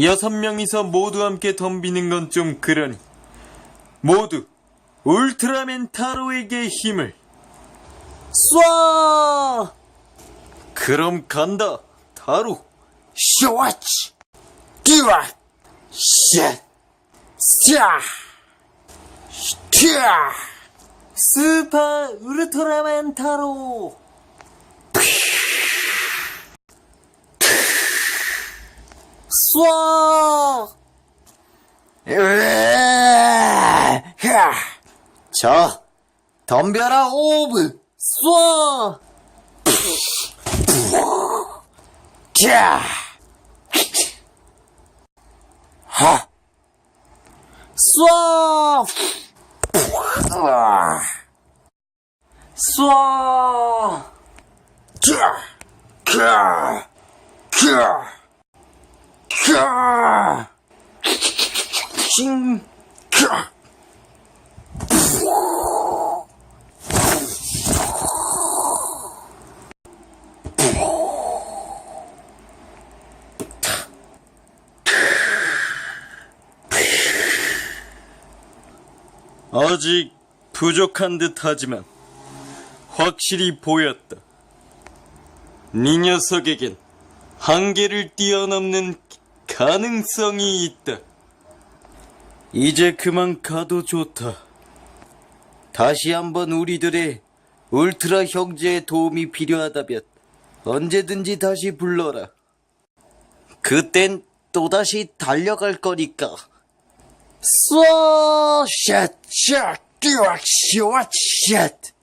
여섯 명이서 모두 함께 덤비는 건 좀 그러니 모두 울트라맨 타로에게 힘을 쏴! 그럼 간다 타로 쇼와치! 띠와! 쉣! 샤! 튀야! 스파 우르트라맨 타로! 쏴! 자, 덤벼라 오브! 쏴! 자! 하! 쏴! 쏴! 자! 캬! 캬! 아직 부족한 듯 하지만 확실히 보였다. 네 녀석에겐 한계를 뛰어넘는 가능성이 있다. 이제 그만 가도 좋다. 다시 한번 우리들의 울트라 형제의 도움이 필요하다면 언제든지 다시 불러라. 그땐 또다시 달려갈 거니까. 쏴! 샷! 샷! 쇼와! 샷!